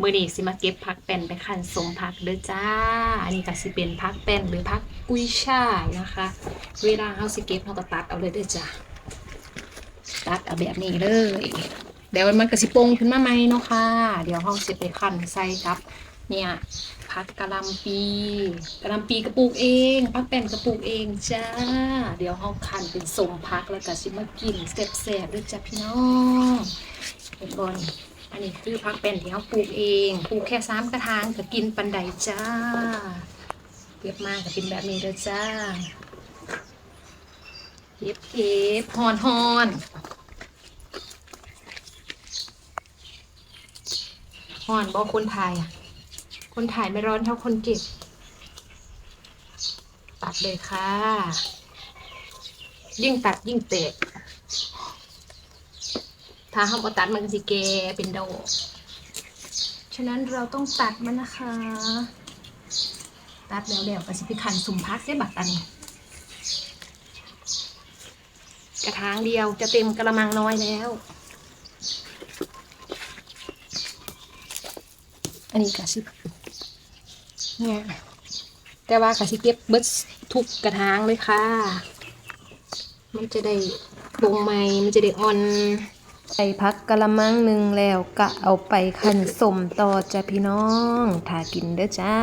มื้อนี้สิมาเก็บผักแป้นไปคั่นสมผักเด้อจ้า อันนี้ก็สิเป็นผักแป้นหรือผักกุยช่ายนะคะ เวลาเฮาสิเก็บเฮาก็ตัดเอาเลยเด้อจ้าตัดเอาแบบนี้เลย เดี๋ยวมันก็สิปงขึ้นมาใหมเนาะค่ะ เดี๋ยวเฮาสิไปคันใส่กับเนี่ยผักกะลำปีกะลำปีกระปลูกเองผักแป้นกระปลูกเองจ้า เดี๋ยวเฮาคั่นเป็นสมผักแล้วก็สิมากินแซ่บๆเด้อจ้าพี่น้องเห็นบ่นี่ อันนี้คือพักเป็นที่เขาปลูกเองปลูกแค่สามกระถางก็กินปันใดจ้าเก็บมาก็เป็นแบบนี้เลยจ้าเก็บเก็บฮอนฮอนฮอนบอกคนไทยอะ คนถ่ายไม่ร้อนเท่าคนเก็บ ตัดเลยค่ะ ยิ่งตัดยิ่งเตะ ถ้าห้ามเอาตัดมันก็สิแกเป็นดอกฉะนั้นเราต้องตัดมันนะคะ ตัดแล้วแล้วก็สิไปขันสุ่มพักได้บักอันนี้กระถางเดียวจะเต็มกระมังน้อยแล้ว อันนี้กะสิเนี่ยแต่ว่ากะสิเก็บเบิดทุกกระถางเลยค่ะ มันจะได้ลงไม้มันจะได้อ่อน ใส่พักกะละมังหนึ่งแล้วก็เอาไปขันสมต่อจ้ะพี่น้อง ถ้ากินเด้อจ้า